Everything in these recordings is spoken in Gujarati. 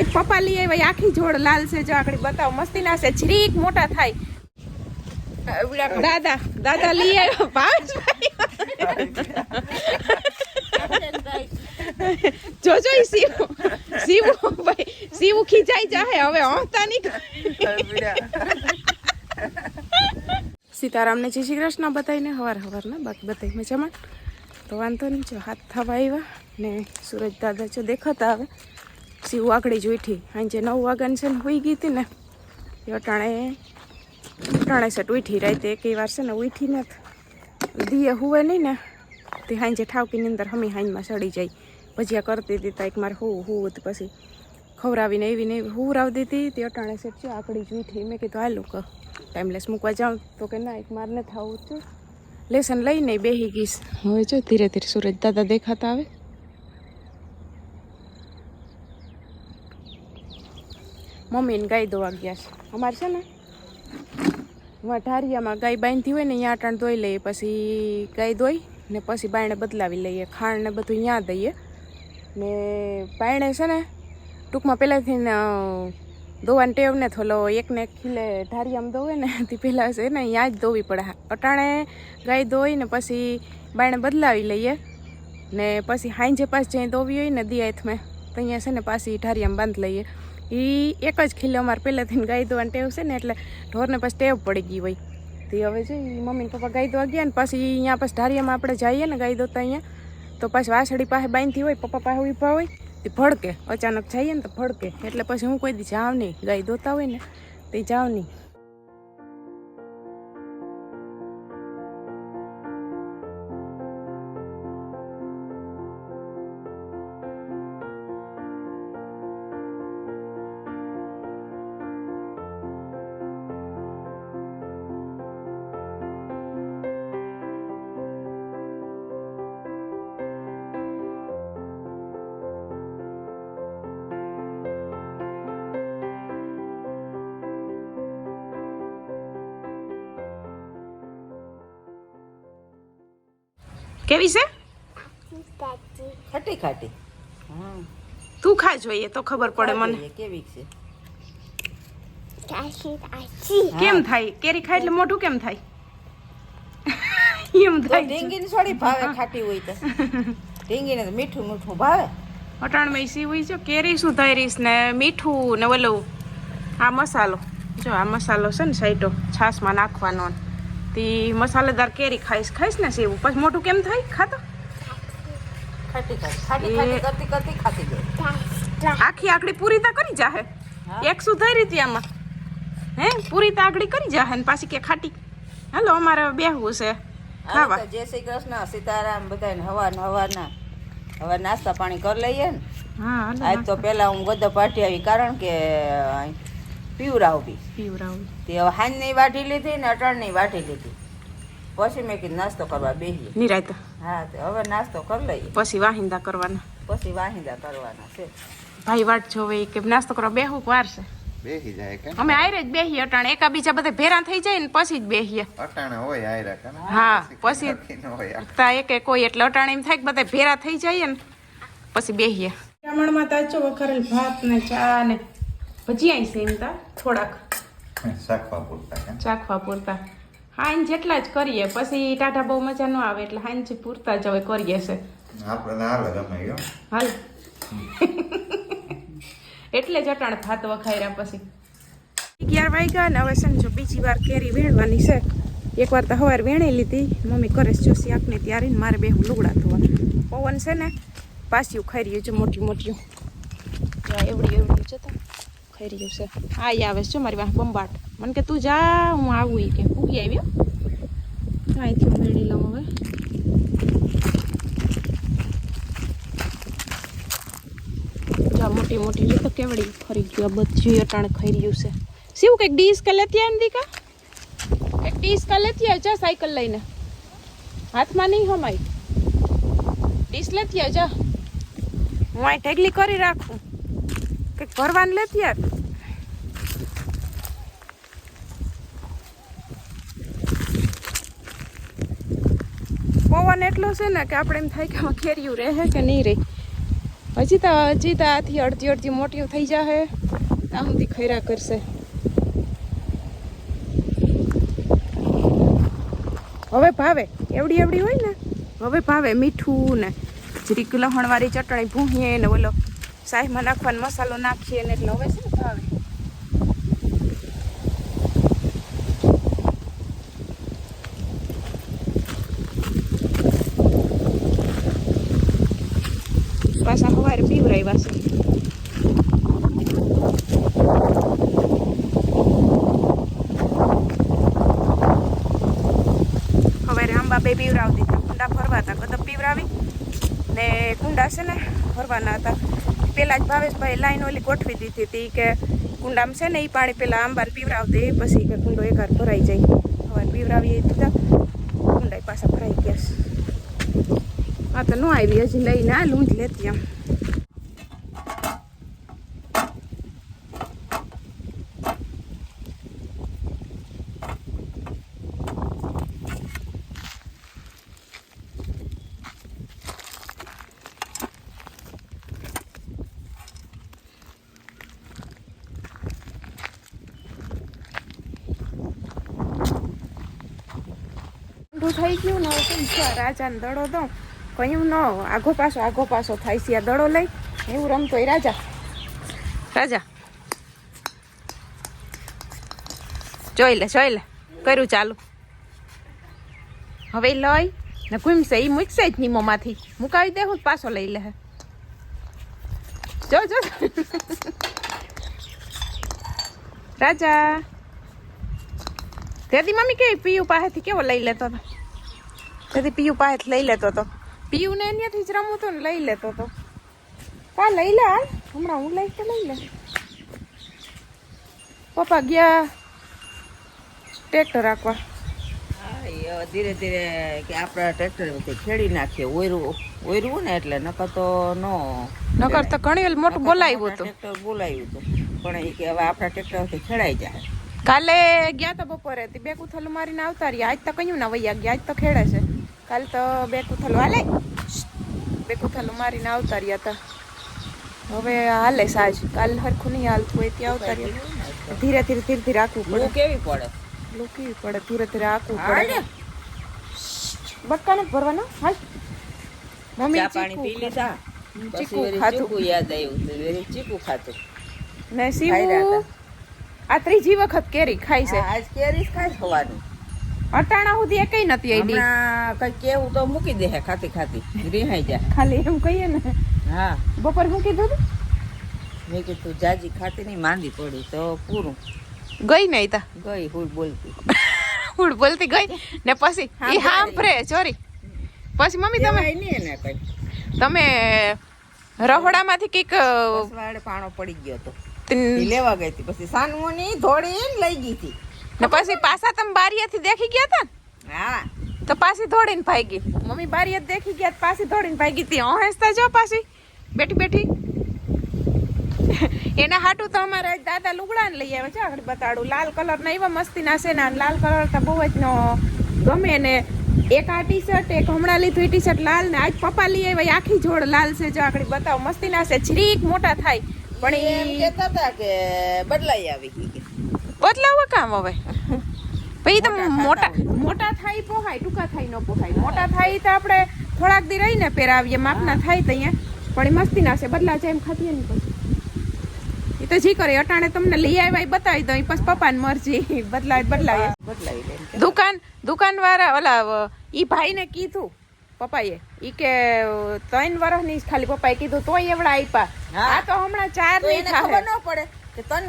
આજ પપ્પા લઈ આવ્યા, આખી જોડ લાલ છે, જો આકડી બતાવો. મસ્તી ના છે છરીક મોટા થાય. દાદા દાદા લઈ આવ્યો ભાવેશભાઈ જોજો શિવ સીવું ભાઈ સીવું ખીચાઈ જાહે, હવે હોંતા નહીં. સીતારામને જય શ્રી કૃષ્ણ બતાવીને હવાર હવારના બાકી બતાવી મજામાં. તો વાંધો નહીં, જો, હાથ થવા આવ્યા ને સુરજ દાદા જો દેખાતા આવે. સીવ આગળી જ ઉઠી. આજે નવ વાગ્યાની છે ને હોઈ ગઈ હતી ને અટાણે અટાણે સેટ ઉઠી રાતે એક વાર છે ને ઉઠી નથી દીએ હુવે નહીં ને, તે સાંજે ઠાવકીની અંદર હમી હાંજમાં સડી જાય. ભજીયા કરતી હતી તો એક મારે હું હું હતી પછી ખવરાવીને એવી ને હુવરાવતી હતી તે અટાણે સેટ છે આકડી જ ઉઠી. મેં કીધું, હાલું કર ટાઈમલેસ મૂકવા જાઉં. તો કે, ના, એક માર ન થવું છું. લેસન લઈને બેહી ગઈશ. હવે જો ધીરે ધીરે સુરજ દાદા દેખાતા આવે. મમ્મીને ગાય ધોવા ગયા છે. અમારે છે ને ઢારિયામાં ગાય બાંધી હોય ને, અહીંયા અટાણ ધોઈ લઈએ, પછી ગાય ધોઈ ને પછી બાયણે બદલાવી લઈએ, ખાંડ ને બધું ત્યાં દઈએ. ને બાયણે છે ને, ટૂંકમાં પહેલાંથી ને દોવાની ટેવ ને થોલો એકને એક ખીલે ઢારિયામાં ધોવે ને, તે પહેલાં છે ને ત્યાં જ ધોવી પડે. અટાણે ગાય ધોઈ ને પછી બાયણે બદલાવી લઈએ. ને પછી હાંજે પાછી જ્યાં ધોવી હોય ને દિયાથમાં તો અહીંયા છે ને પાછી ઢારિયામાં બાંધી લઈએ. એ એક જ ખીલે અમારે પહેલાંથી ગાય દોવાની ટેવ છે ને, એટલે ઢોરને પછી ટેવ પડી ગઈ હોય. તે હવે છે એ મમ્મી પપ્પા ગાય દોવા ગયા ને, પછી અહીંયા પછી ઢારિયામાં આપણે જઈએ ને ગાય દોતા અહીંયા, તો પછી વાસળી પાસે બાંધી હોય, પપ્પા પાસે ઊભા હોય, તે ભડકે. અચાનક જઈએ ને તો ભડકે. એટલે પછી હું કોઈ દી જાઉં નહીં ગાય દોતા હોય ને, તે જાઉં નહીં. કેવી છે? ખાટી ખાટી. હા તું ખા જોઈએ તો ખબર પડે મને. કેવી છે? કેમ થાય? કેરી ખાય એટલે મોઢું કેમ થાય? એમ થાય ઢીંગીને થોડી ભાવે ખાટી હોય તો. ઢીંગીને તો મીઠું મીઠું ભાવે. અટાણમાં સી હોય છે કેરી શું સુધારીશ ને મીઠું ને ઓલું આ મસાલો. જો આ મસાલો છે ને સાઈડો છાશમાં નાખવાનો. તે મસાલેદાર કેરી ખાઈશ ખાઈશ ને સેવું. પછી મોટું કેમ થાય? ખાતો? આખી આકડી પૂરી તા કરી જાહે? એક શું સુધારી હતી આમાં. હે? પૂરી તા આકડી કરી જાહે ને પાછી કે ખાટી. હાલો અમારે બેહવું છે. ખાવા. જય શ્રી કૃષ્ણ સીતારામ બધાને હવા હવાના. હવે નાસ્તા પાણી કરી લઈએ ને. આજ તો પેલા હું ગોદો પાટી આવી. કારણ કે પીવરાવવી પીવરાવું તે હવે હાંજની વાટી લીધી ને અટાણની વાટી લીધી. પછી મેં કીધું નાસ્તો કરવા બેસીએ નિરાયતા. હા તો હવે નાસ્તો કરી લઈએ. પછી વાહિંદા કરવાના. પછી વાહિંદા કરવાના છે. ભાઈ વાટ જોવે કે નાસ્તો કરવા બેહવું વાર છે? બેસી જાય કે અમે આયરે જ બેહીએ અટાણે. એકા બીજા બધા ભેરા થઈ જાય ને પછી જ બેહીએ. અટાણે હોય આયરા કે હા પછી તા એકે કોઈ એટલે અટાણે એમ થાય કે બધા ભેરા થઈ જાય ને પછી બેહીએ. બ્રાહ્મણમાં તાચો વઘારેલ ભાત ને ચા ને ભજીયા એમ તા થોડાક. શાકવા પૂરતા ચાખવા પૂરતા. હાઈન જેટલા જ કરીએ પછી ટાટા બહુ મજા ન આવે એટલે હાઈન પૂરતા જ હવે કરીએ છે. આપણે હાલ ગમે ગયો. હાલ. એટલે જ અટાણે ભાત વખાયરા પછી. અગિયાર વાગ્યા ને હવે સમજો બીજી વાર કેરી વેણવાની છે. એકવાર તો સવારે વેણી લીધી. મમ્મી કરે છે જોશી શાકને ત્યારે મારે બે હું લુગડા ધોવા. પવન છે ને પાસિયું ખાઈ રહ્યું છે મોટી મોટી એવડી એવડી જતા. ખાઈ રહ્યું છે. આ આવે છે મારી પાસે બંબાટ. મને કે તું જા, હું આવું કે. પૂગી આવ્યો અહીંથી હું. મેળવી લઉં હવે. જા, મોટી મોટી જો તો કેવડી ફરી ગયું. આ બધું અટાણે ખાઈ રહ્યું છે. શું કંઈક ડીશ કે લેતી આવે દીકા? કંઈક ડીશ કા લેતી આવે જા, સાયકલ લઈને. હાથમાં નહીં હમાય. ડીશ લેતી આવે જા. હું અહીં ઢેગલી કરી રાખું. કંઈક ભરવાનું લેતી આવે પવન એટલો છે ને કે આપણે એમ થાય કે કેરીયું રહે કે નહીં રહે. હજી તો હજી તો આથી અડધી અડધી મોટી થઈ જશે ત્યાં સુધી ખૈરા કરશે. હવે ભાવે, એવડી એવડી હોય ને, હવે ભાવે મીઠું ને, જરીક લહણવાળી ચટણી ભૂંહીએ ને ઓલો સાહેબમાં નાખવાનો મસાલો નાખીએ ને એટલે હવે છે ને ભાવે? પાછા સવારે પીવરાવ્યા છે સવારે આંબા બે પીવરાવતી હતા કુંડા ફરવા હતા કદબ પીવરાવી ને કુંડા છે ને ફરવાના હતા પેલા જ ભાવેશભાઈ લાઈન ઓલી ગોઠવી દીધી હતી કે કુંડામાં છે ને એ પાણી પેલા આંબાને પીવરાવતી પછી કે કુંડો એકાર ભરાઈ જાય હવે પીવરાવી દીધા કુંડા પાછા ભરાઈ ગયા છે તો ન આવી, હજી લઈને આ લૂંજ લેતી ઊંધું થઈ ગયું ને, હવે રાજાને દડો દઉં. કયું ન આગો પાછો આગો પાછો થાય છે આ દડો લઈ. એવું રમતો હોય. રાજા. રાજા. જોઈ લે જોઈ લે. કર્યું ચાલુ. હવે લઈ ને ઘૂમશે. એ મૂકશે જ નીમોમાંથી. મુકાવી દે હું પાછો લઈ લે જો જો. રાજા. તેથી મમ્મી કે પીયુ પાસેથી કેવો લઈ લેતો હતો તેથી પીયુ પાસેથી લઈ લેતો હતો પીયુ ને એનાથી જ રમવું હતું ને લઈ લેતો હતો કા લઈ લે હાલ. હમણાં હું લઈ તો લઈ લે. પપ્પા ગયા ટ્રેક્ટર રાખવા. ધીરે ધીરે કે આપણા ટ્રેક્ટર ખેડી નાખીએ. ઓયરું ઓયરું ને એટલે નકર તો નો નકર તો ઘણી મોટું બોલાવ્યું હતું. ટ્રેક્ટર બોલાવ્યું હતું. પણ એ કે હવે આપણા ટ્રેક્ટર ખેડાઈ જાય. કાલે ગયા તો બપોરે. તે બે કુથલ મારીને આવતા રહ્યા. આજ તો કયું ના વૈયા ગયા. આજ તો ખેડે છે. કાલે તો બે કુથલ. હાલે. બે કુથલું મારીને આવતા રહ્યા તા. હવે હાલે સાજ. કાલ હરખું નહીં હાલતું હોય ત્યાં આવતા રહ્યા. ધીરે ધીરે ધીરે ધીરે રાખવું પડે. લૂ કેવી પડે? લોકી પડે? ધીરે ધીરે રાખવું. પડે. બટકા નથી ભરવાનો? હાલ. મમ્મી પાણી પી લીધા. ચીકુ ચીકુ યાદ આવ્યું ચીકુ ખાતું ને સીવું. આ ત્રીજી વખત કેરી ખાઈ છે. આજ કેરી ખાઈ ખાય ખવાનું અટાણા સુધી એકઈ નથી આઈડી કઈ કેવું તો મૂકી દે ખાતી ખાતી. રિહાઈ જાય ખાલી એમ કહીએ ને. હા. બપોર મૂકી દીધું મેં કીધું જાજી ખાતી નહીં માંદી પડી તો પૂરું. ગઈ નહીં તા? ગઈ હું બોલતી. હું બોલતી ગઈ? ને પછી? એ હાંભરે ચોરી પછી મમ્મી તમે? તમે રહોડામાંથી કંઈક બસ પાણો પડી ગયો હતો લેવા ગઈ હતી. પછી સાનમોની ધોળી લઈ ગઈ હતી. ને પછી પાછા તમે બારીએથી દેખી ગયા તા ને? હા. તો પાછી ધોડીને ભાગી. મમ્મી બારીયા દેખી ગયા પાછી ધોડીને ભાગી. હતી હેસતા જો પાછી. બેઠી બેઠી. એના હાટું તો અમારા દાદા લુગડા ને લઈ આવે છે આગળ બતાડું. લાલ કલર ના એવા મસ્તી ના છે ને લાલ કલર તો બહુ જ નો ગમે ને. એક આ ટી શર્ટ એક હમણાં લીધું ટી શર્ટ લાલ ને આજ પપ્પા લઈ આવ્યા આખી જોડ લાલ છે જો આગળ બતાવો. મસ્તી ના છે છીક મોટા થાય. પણ એમ એ કહેતા હતા કે બદલાઈ આવી. બદલાવો કામ હવે? ભાઈ તો મોટા મોટા થાય પોહાય ટૂંકા થાય ન પોહાય મોટા થાય તો આપણે થોડાક દી રહીને પહેરાવીએ માપના થાય તો અહીંયા. પણ એ મસ્તી ના છે બદલા જાય એમ ખાતીએ ને પછી. એ તો જી કરે અટાણે તમને લઈ આવ્યા એ બતાવી દો પછી પપ્પાની મરજી. બદલાય બદલાય. બદલાવી. દુકાન દુકાન વાળા ઓલા ઈ ભાઈને કીધું પપ્પાએ ઈ કે ત્રણ વર્ષની ની ખાલી પપ્પાએ કીધું તોય એવડા આપ્યા આ તો હમણાં ચારની ખબર ન પડે.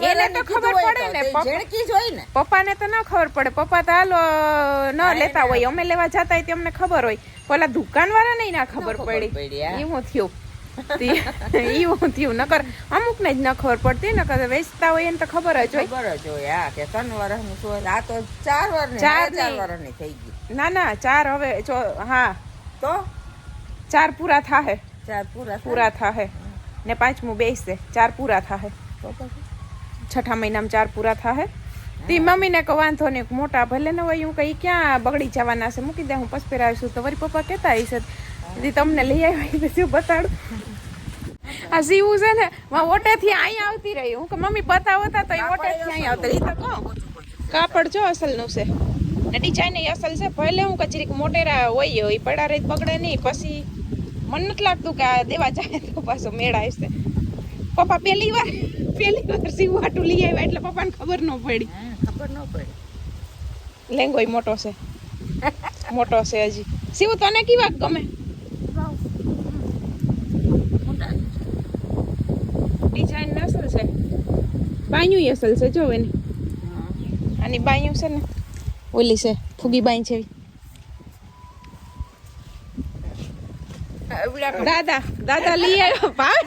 એને તો ખબર પડે ને, ઝીણકી જ ને. પપ્પાને તો ન ખબર પડે. પપ્પા તો હાલો ન લેતા હોય. અમે લેવા જતા હોય તેમને ખબર હોય. પેલા દુકાન વાળા ને ના ખબર પડી. એવું થયું. એવું થયું. નકર અમુક ને જ ન ખબર પડતી નકર વેચતા હોય એને તો ખબર જ હોય. ખબર જ હોય હા કે ત્રણ વર્ષની શું આ તો ચાર વર્ષ ચાર ચાર વર્ષની થઈ ગઈ ના ના ચાર હવે જો હા. તો? ચાર પૂરા થાહે. ચાર પૂરા પૂરા થાહે. ને પાંચમું બેસશે ચાર પૂરા થાહે. તો પછી. છઠ્ઠા મહિનામાં ચાર પૂરા થાય તી મમ્મીને કહો વાંધો નહીં મોટા ભલે ન હોય હું કઈ ક્યાં બગડી જવાના છે? મૂકી દે હું પછી આવીશું તો વરી પપ્પા કહેતા હશે તમને લઈ આવ્યા પછી શું બતાડું. આ જીવું છે ને માં ઓટેથી અહીંયા આવતી રહી. હું કે મમ્મી બતાવો તા તો એ ઓટેથી અહીં આવતી રહી. તો કહું. કાપડ જો અસલનું છે. ને ડિઝાઇન અસલ છે ભલે હું કચરીક મોટેરા હોય એ પડા રહી બગડે નહીં પછી મને નથી લાગતું કે આ દેવા જાય તો પાછો મેળ આવશે પપ્પા પહેલી વાર પહેલી વાર સીવાટું લઈ આવ્યા એટલે પપ્પાને ખબર ન પડી. ખબર ન પડી. લેંગોય મોટો છે. મોટો છે હજી. સીવું તને કેવા ગમે? ડિઝાઇન અસલ છે. બાયું અસલ છે જો એની. આની બાયું છે ને ઓલી છે ફૂગી બાઈ છે દાદા દાદા લઈ આવ્યો ભાવ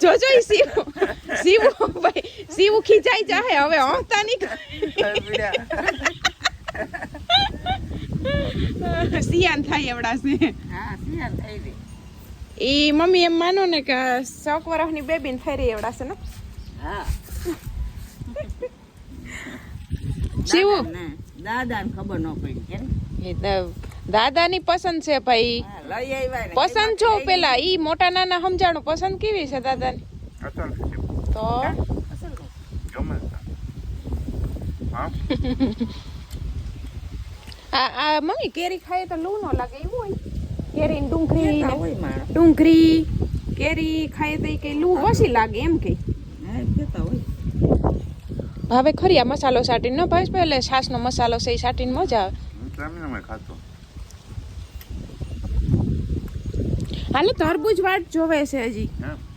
જોજો ઈ સીવું સીવું ભાઈ સીવું ખીચાઈ જાહે. હવે હંતા નહીં સિયાન થાય એવડા છે. હા શિયાળ થઈ ઈ મમ્મી એમ માનો ને કે શોક વર્ષની બેબીને થઈ રહી એવડા છે ને. હા. શિવું. દાદા ને ખબર ન પડી કેમ? એ દાદાની પસંદ છે ભાઈ. ને. પસંદ છો પેલા? ઈ મોટા નાના સમજાણું પસંદ કેવી છે દાદાની? તો? આ આ મમ્મી કેરી ખાય તો લૂ ન લાગે એવું હોય. કેરી ને ડુંગળી ને ડુંગળી કેરી ખાય તો કઈ લૂ ઓછી લાગે એમ કે. હા એમ કહેતા હોય. ભાવે ખરી આ મસાલો સાટીને ન ભાઈ પેલે છાસનો મસાલો છે એ સાટીને મજા આવે. ખાતો. હાલે તરબૂજ વાટ જોવે છે હજી.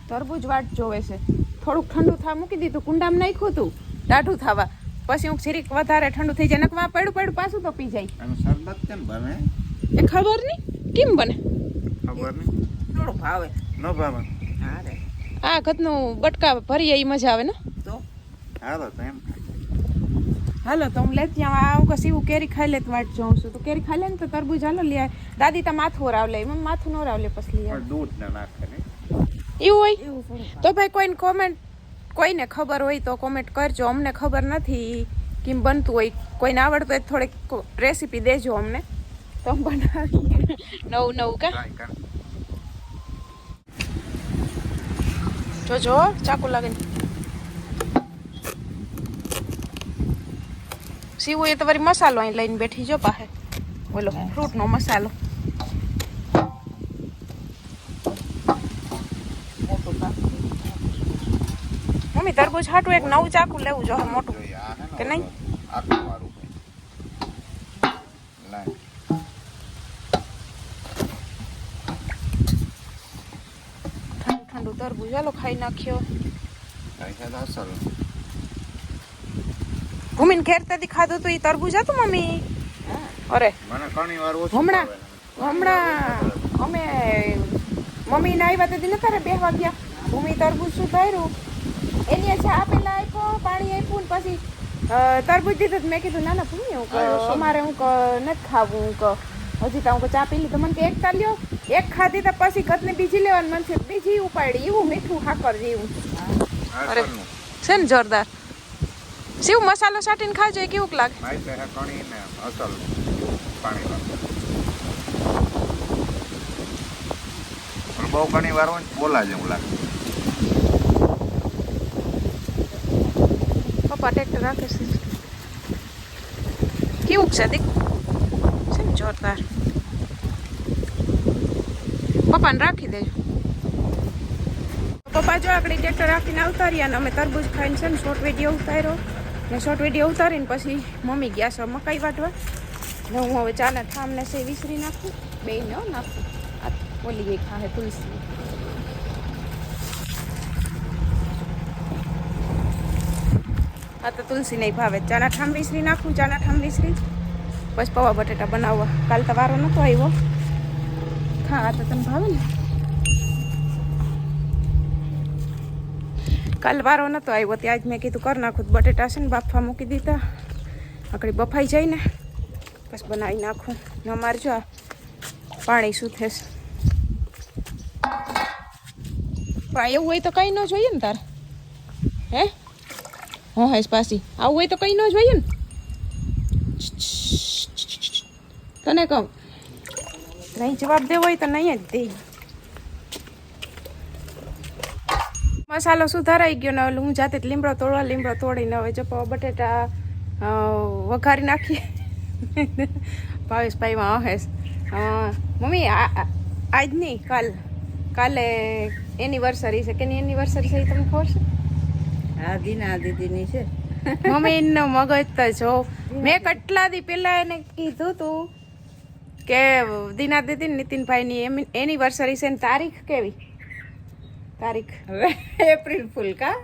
તરબૂજ વાટ જોવે છે. થોડુંક ઠંડુ થવા મૂકી દીધું કુંડામાં નાખ્યું હતું ટાઢું થવા. પછી હું છીરીક વધારે ઠંડુ થઈ જાય નકમાં પડ્યું પડ્યું પાછું તો પી જાય. શરબત કેમ બને? એ ખબર નહીં? કેમ બને? ખબર નહીં? થોડું ભાવે. ન ભાવે. હા આ ઘતનું બટકા ભરીએ એ મજા આવે ને? તો? હાલો તો એમ. હાલો તો હું લેતી આવું આ હું કસી કેરી ખાઈ લેત વાટ જોઉં છું. તો કેરી ખાઈ લે ને તો તરબૂજ હાલો લે દાદી તા માથું રાવ લે. મમ્મી માથું ન રાવ લે પછી લે દૂધ ના નાખે એવું હોય? એવું તો ભાઈ કોઈને કોમેન્ટ કોઈને ખબર હોય તો કોમેન્ટ કરજો. અમને ખબર નથી કેમ બનતું હોય. કોઈને આવડતું હોય થોડીક રેસીપી દેજો અમને. તો બનાવીએ. નવું નવું કા? જો ચાકુ લાગે સીવું એ તો વળી મસાલો અહીં લઈને બેઠી જો પાસે બોલો ફ્રૂટનો મસાલો. મમ્મી તરબૂચ હાટું એક નવું ચાકુ લેવું જો મોટું. કે નહીં? ઠંડુ ઠંડુ તરબૂચ ચાલો ખાઈ નાખ્યો. કાંઈ ખેરતા તો અસલ ખાધું હતું એ તરબૂજ હતું મમ્મી? અરે. હમણાં હમણાં અમે મમ્મીને આવ્યા તેથી નતા બે વાગ્યા. ભૂમિ તરબૂજ શું કર્યું? એની ચા પેલા આપ્યો પાણી આપ્યું ને પછી તરબૂજ દીધું તો મેં કીધું ના ના ભૂમિ હું. અમારે હું ક નથી ખાવું હું હજી તો હું ચા પી લીધું. મને કે એક તા લ્યો. એક ખાધી તો પછી કદને બીજી લેવાની મને છે. બીજી ઉપાડી. એવું મીઠું હાકર જેવું. અરે. છે ને જોરદાર. શિવ મસાલો સાટીને ખાજો એ કેવું લાગે? બહુ ઘણી વાર હોય ને બોલા જેવું લાગે. પપ્પા ટ્રેક્ટર રાખે છે. કેવું છે દીક? છે ને જોરદાર. પપ્પાને રાખી દેજો. પપ્પા જો આપણે ટ્રેક્ટર રાખીને આવતા રહ્યા ને અમે તરબૂજ ખાઈને છે ને શોર્ટ વીડિયો ઉતાર્યો. ને શોર્ટ વીડિયો ઉતારીને પછી મમ્મી ગયા છે મકાઈ વાટવા. ને હું હવે ચાના થામને છે વિસરી નાખું. બે ન નાખું. આ ઓલી ગઈ ખાહે તુલસી. આ તો તુલસી નહીં ભાવે. ચાના ઠામ વિસરી નાખું, ચાના ઠામ વિસરી. બસ પૌવા બટેટા બનાવવા. કાલ તો વારો નહોતો આવ્યો. ખા, આ તો તને ભાવે ને? કાલ વારો નહોતો આવ્યો ત્યાં જ મેં કીધું કરી નાખું. બટેટા છે ને બાફવા મૂકી દીધા. આકડી બફાઈ જાય ને બસ બનાવી નાખું. ન મારજો આ પાણી શું થશે પણ એવું હોય તો કંઈ ન જોઈએ ને તાર. હે? હા હેસ પાસી આવું હોય તો કંઈ ન જોઈએ ને. તને કહું. નહીં જવાબ દેવો હોય તો નહીં જ દે. મસાલો સુધારાઈ ગયો ને ઓલું હું જાતે જ લીમડો તોડવા લીમડો તોડીને હવે જો બટેટા વઘારી નાખીએ. ભાવેશભાઈમાં હહેશ મમ્મી આજ નહીં કાલ કાલે એનિવર્સરી છે. કેની એનિવર્સરી છે એ તમને ખબર છે? આ દીના દીદીની છે. મમ્મી એનો મગજ તો જો મેં કેટલા દી પેલા એને કીધું તું કે દીના દીદી ને નીતિનભાઈની એનિવર્સરી છે ને તારીખ કેવી? તારીખ? હવે એપ્રિલ ફૂલ કા?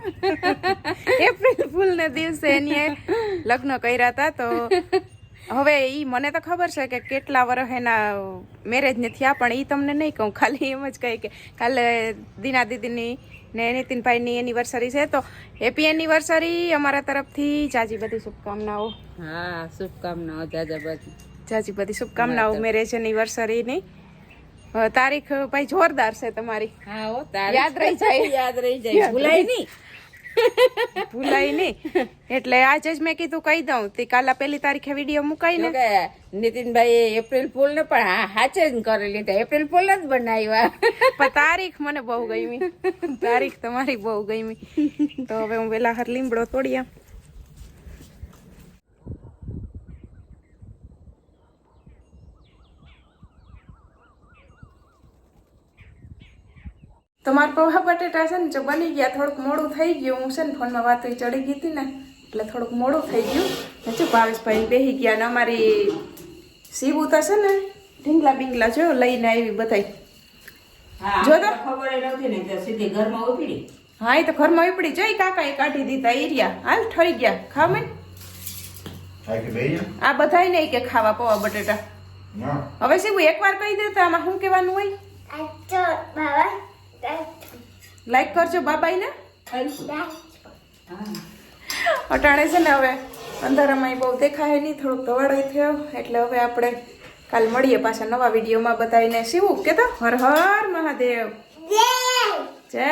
એપ્રિલ ફૂલ ને દિવસે એની લગ્ન કર્યા હતા તો હવે એ મને તો ખબર છે કે કેટલા વર્ષ એના મેરેજ ને થયા પણ એ તમને નહીં કહું. ખાલી એમ જ કહી કે કાલે દીના દીદીની ને નીતિનભાઈની એનિવર્સરી છે. તો હેપી એનિવર્સરી અમારા તરફથી. જાજી બધી શુભકામનાઓ. હા શુભકામનાઓ જાજાબાજી જાજી બધી શુભકામનાઓ મેરેજ એનિવર્સરીની તારીખ ભાઈ જોરદાર છે તમારી. હા હો યાદ રહી જાય. યાદ રહી જાય. ભૂલાય નહીં. ભૂલાય નહીં. એટલે આજે જ મેં કીધું કહી દઉં તે કાલા પહેલી તારીખે વીડિયો મુકાઈ ને નીતિનભાઈ એપ્રિલ ફૂલ ને પણ હા હાચે જ કરી લીધા એપ્રિલ ફૂલ જ બનાવ્યા. પણ તારીખ મને બહુ ગમી. તારીખ તમારી બહુ ગમી. તો હવે હું વેલા હર લીમડો તોડ્યા. તમારા પૌવા બટેટા છે ને જો બની ગયા થોડુંક મોડું થઈ ગયું. હું છે ને ફોનમાં વાતો ચડી ગઈ હતી ને એટલે થોડુંક મોડું થઈ ગયું. ને જો ભાવેશભાઈ બેસી ગયા ને અમારી સીવું તો છે ને ઢીંગલા બિંગલા જો લઈને આવી બધાય. જો તો. ખબર નથી ને સીધી ઘરમાં ઉપડી. હા એ તો ઘરમાં ઉપડી. જઈ કાકા એ કાઢી દીધા એરિયા હાલ ઠરી ગયા. ખાવ મેં? આ બધાય નહીં કે ખાવા પૌવા બટેટા. હવે શું એકવાર કહી દેતા આમાં શું કહેવાનું હોય? લાઈક કરજો બાબાઈ ને અટાણે છે ને હવે અંધારામાં બહુ દેખાય નહીં થોડુંક ધવાડો થયો. એટલે હવે આપણે કાલ મળીએ પાછા નવા વિડીયોમાં બતાવીને શિવું કે તો હર હર મહાદેવ. જય.